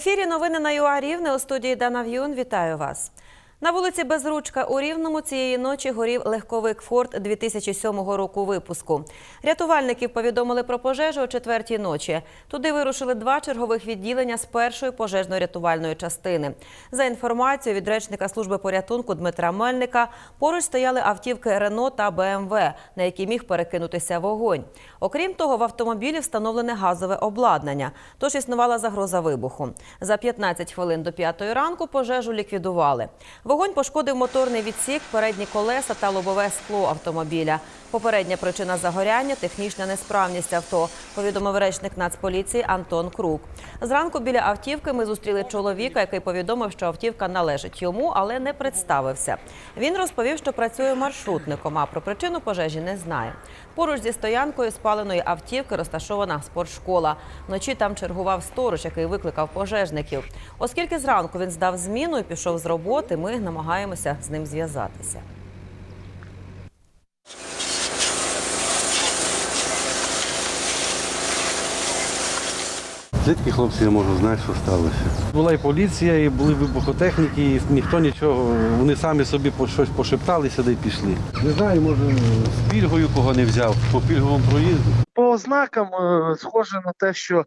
Ефірі новини на ЮА Рівне у студії Дана В'юн. Вітаю вас. На вулиці Безручка у Рівному цієї ночі горів легковик Форд 2007 року випуску. Рятувальників повідомили про пожежу о четвертій ночі. Туди вирушили два чергових відділення з першої пожежно-рятувальної частини. За інформацією від речника служби порятунку Дмитра Мельника, поруч стояли автівки Рено та БМВ, на які міг перекинутися вогонь. Окрім того, в автомобілі встановлене газове обладнання, тож існувала загроза вибуху. За 15 хвилин до п'ятої ранку пожежу ліквідували. Вогонь пошкодив моторний відсік, передні колеса та лобове скло автомобіля. Попередня причина загоряння технічна несправність авто, повідомив речник Нацполіції Антон Крук. Зранку біля автівки ми зустріли чоловіка, який повідомив, що автівка належить йому, але не представився. Він розповів, що працює маршрутником, а про причину пожежі не знає. Поруч зі стоянкою спаленої автівки розташована спортшкола. Вночі там чергував сторож, який викликав пожежників. Оскільки зранку він здав зміну і пішов з роботи, ми намагаємося з ним зв'язатися. Звідки хлопці я можу знати, що сталося? Була і поліція, і були вибухотехніки, і ніхто нічого. Вони самі собі по щось пошепталися де й пішли. Не знаю, може, з пільгою кого не взяв, по пільговому проїзду. По ознакам е, схоже на те, що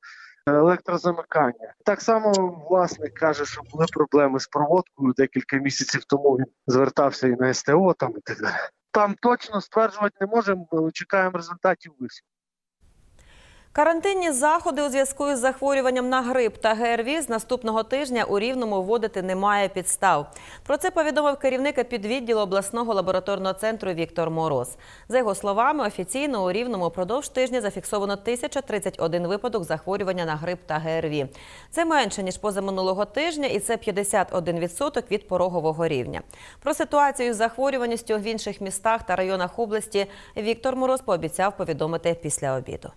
електрозамикання. Так само власник каже, що були проблеми з проводкою декілька місяців тому. Він звертався і на СТО там і так далі. Там точно стверджувати не можемо. Чекаємо результатів висновку. Карантинні заходи у зв'язку із захворюванням на грип та ГРВІ з наступного тижня у Рівному вводити немає підстав. Про це повідомив керівник епідвідділу обласного лабораторного центру Віктор Мороз. За його словами, офіційно у Рівному продовж тижня зафіксовано 1031 випадок захворювання на грип та ГРВІ. Це менше ніж позаминулого тижня, і це 51% від порогового рівня. Про ситуацію з захворюваністю в інших містах та районах області Віктор Мороз пообіцяв повідомити після обіду.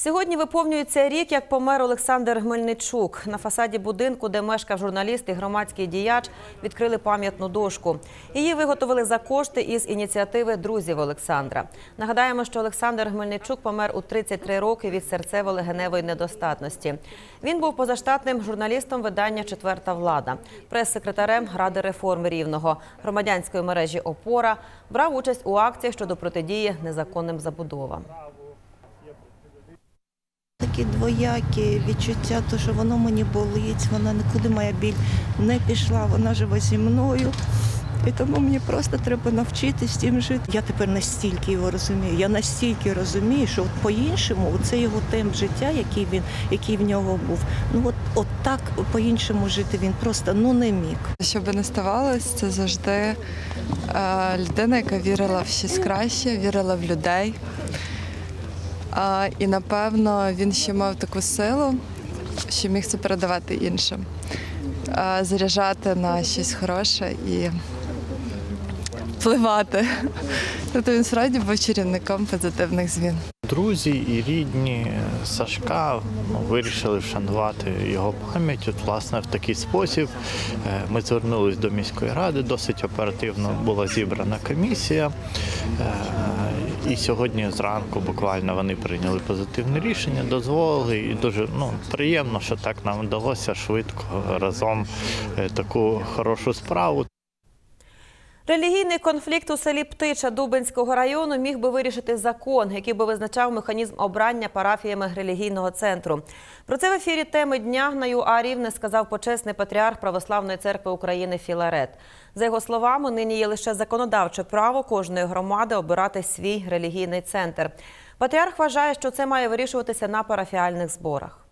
Сьогодні виповнюється рік, як помер Олександр Гмельничук. На фасаді будинку, де мешкав журналіст і громадський діяч, відкрили пам'ятну дошку. Її виготовили за кошти із ініціативи друзів Олександра. Нагадаємо, що Олександр Гмельничук помер у 33 роки від серцево-легеневої недостатності. Він був позаштатним журналістом видання Четверта влада, прес-секретарем Ради реформ Рівного, громадянської мережі Опора, брав участь у акціях щодо протидії незаконним забудовам. Такі двоякі відчуття, то що воно мені болить, вона нікуди моя біль не пішла, вона живе зі мною. І тому мені просто треба навчитись тим жити. Я тепер настільки його розумію. Я настільки розумію, що от по-іншому це його темп життя, який він, який в нього був. Ну от, от так по-іншому жити він просто ну не міг. Що би не ставалось, це завжди е, людина, яка вірила в щось краще, вірила в людей. Е, і напевно він ще мав таку силу, що міг це передавати іншим, е, заряджати на щось хороше і впливати. Тобто він справді був чарівником позитивних змін. Друзі і рідні Сашка ну, вирішили вшанувати його пам'ять. От, власне, в такий спосіб е, ми звернулись до міської ради. Досить оперативно була зібрана комісія. І сьогодні зранку буквально вони прийняли позитивне рішення, дозволили. І дуже ну, приємно, що так нам вдалося швидко разом е, таку хорошу справу. Релігійний конфлікт у селі Птича Дубинського району міг би вирішити закон, який би визначав механізм обрання парафіями релігійного центру. Про це в ефірі теми дня на ЮА Рівне сказав почесний патріарх Православної церкви України Філарет. За його словами, нині є лише законодавче право кожної громади обирати свій релігійний центр. Патріарх вважає, що це має вирішуватися на парафіальних зборах.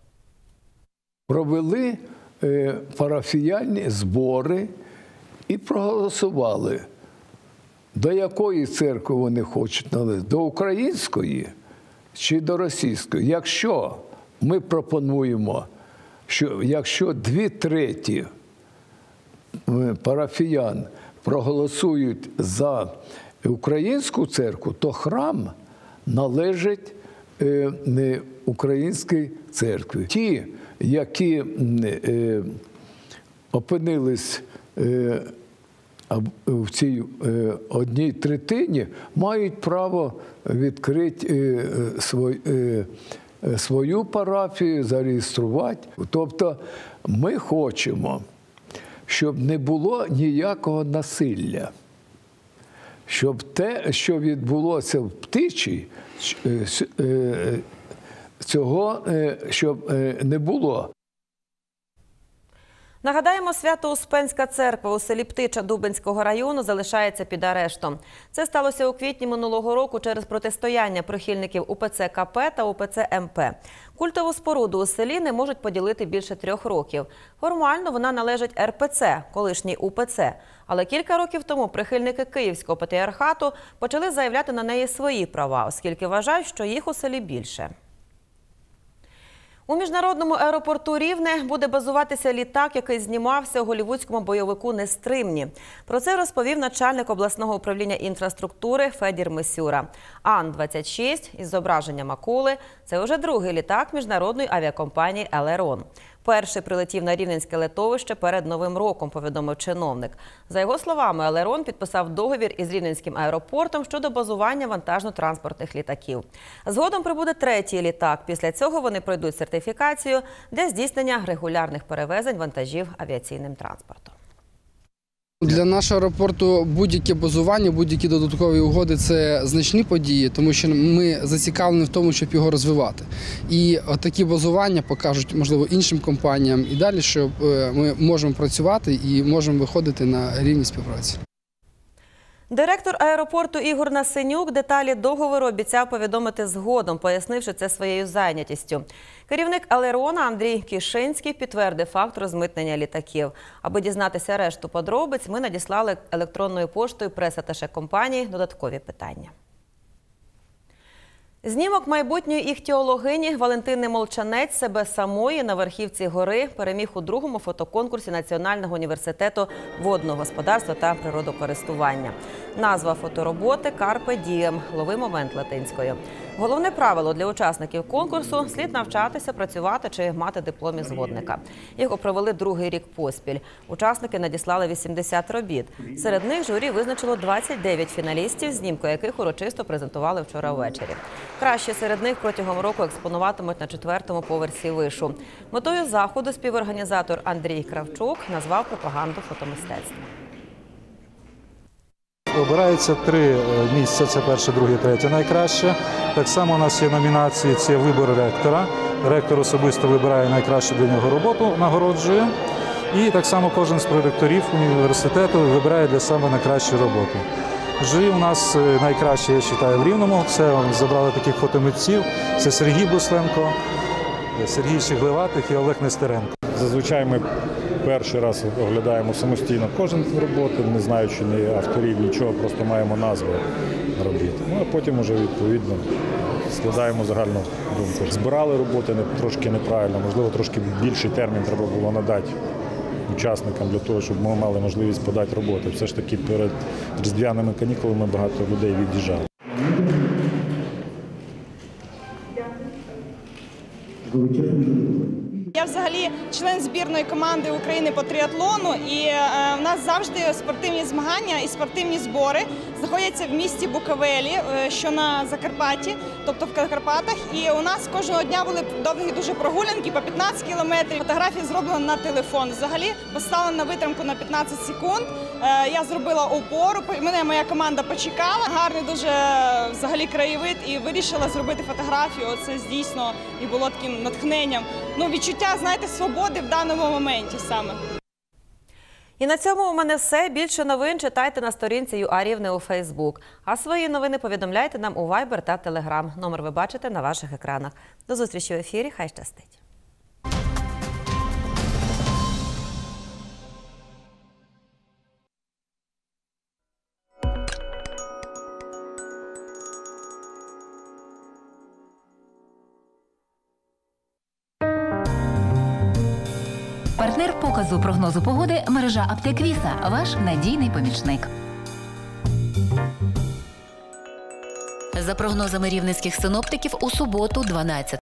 провели е, парафіяльні збори і проголосували, до якої церкви вони хочуть належати, до української чи до російської. Якщо ми пропонуємо, що якщо дві треті е, парафіян проголосують за українську церкву, то храм належить е, не українській церкві. Ті, які е, опинились в цій е, одній третині мають право відкрити е, е, свою парафію, зареєструвати. Тобто ми хочемо, щоб не було ніякого насилля щоб те, що відбулося в е, цього щоб не було. Нагадаємо, Свято-Успенська церква у селі Птича Дубенського району залишається під арештом. Це сталося у квітні минулого року через протистояння прихильників УПЦ КП та УПЦ МП. Культову споруду у селі не можуть поділити більше трьох років. Формально вона належить РПЦ, колишній УПЦ. Але кілька років тому прихильники Київського патріархату почали заявляти на неї свої права, оскільки вважають, що їх у селі більше. У міжнародному аеропорту Рівне буде базуватися літак, який знімався у голівудському бойовику Нестримні. Про це розповів начальник обласного управління інфраструктури Федір Мисюра. Ан-26 із зображенням акули – це вже другий літак міжнародної авіакомпанії «Елерон». Перший прилетів на Рівненське литовище перед Новим роком, повідомив чиновник. За його словами, Алерон підписав договір із Рівненським аеропортом щодо базування вантажно-транспортних літаків. Згодом прибуде третій літак. Після цього вони пройдуть сертифікацію для здійснення регулярних перевезень вантажів авіаційним транспортом. Для нашого аеропорту будь-яке базування, будь-які додаткові угоди це значні події, тому що ми зацікавлені в тому, щоб його розвивати. І такі базування покажуть, можливо, іншим компаніям і далі, що е, ми можемо працювати і можемо виходити на рівні співпраці. Директор аеропорту Ігор Насенюк деталі договору обіцяв повідомити згодом, пояснивши це своєю зайнятістю. Керівник Алерона Андрій Кішинський підтвердив факт розмитнення літаків. Аби дізнатися решту подробиць, ми надіслали електронною поштою пресаташе компанії додаткові питання. Знімок майбутньої іхтіологині Валентини Молчанець себе самої на верхівці гори переміг у другому фотоконкурсі Національного університету водного господарства та природокористування. Назва фотороботи Карпе Дієм лови момент латинською. Головне правило для учасників конкурсу слід навчатися, працювати чи мати диплом із. Його провели другий рік поспіль. Учасники надіслали 80 робіт. Серед них журі визначило 29 фіналістів, знімку яких урочисто презентували вчора ввечері. Краще серед них протягом року експонуватимуть на четвертому поверсі вишу. Метою заходу співорганізатор Андрій Кравчук назвав пропаганду фотомистецтва. Обирається три е, місця: це перше, друге, третє найкраще. Так само у нас є номінації: це вибор ректора. Ректор особисто вибирає найкращу для нього роботу, нагороджує. І так само кожен з проректорів університету вибирає для себе найкращу роботу. Журі у нас е, найкраще, я вважаю, в Рівному. Це забрали таких фотомитців. Це Сергій Бусленко, Сергій Щеглеватих і Олег Нестеренко. Зазвичай ми перший раз оглядаємо самостійно кожен роботи, не знаючи ні авторів, нічого, просто маємо назви робіт. Ну а потім вже відповідно складаємо загальну думку. Збирали роботи трошки неправильно, можливо, трошки більший термін треба було надати учасникам для того, щоб ми мали можливість подати роботи. Все ж таки перед різдвяними канікулами багато людей від'їжджали. Я взагалі член збірної команди України по триатлону, і е, в нас завжди спортивні змагання і спортивні збори знаходяться в місті Буковелі, е, що на Закарпатті, тобто в Карпатах. І у нас кожного дня були довгі дуже прогулянки по 15 кілометрів. Фотографії зроблено на телефон. Взагалі поставлено на витримку на 15 секунд. Е, Я зробила опору. Мене моя команда почекала. Гарний дуже взагалі краєвид і вирішила зробити фотографію. Оце дійсно і було таким натхненням. Ну, відчуття, знаєте, свободи в даному моменті саме. І на цьому у мене все. Більше новин читайте на сторінці ЮА Рівне у Фейсбук. А свої новини повідомляйте нам у Viber та Telegram. Номер ви бачите на ваших екранах. До зустрічі в ефірі. Хай щастить. Партнер показу прогнозу погоди мережа аптек Віса. Ваш надійний помічник. За прогнозами рівненських синоптиків у суботу, 12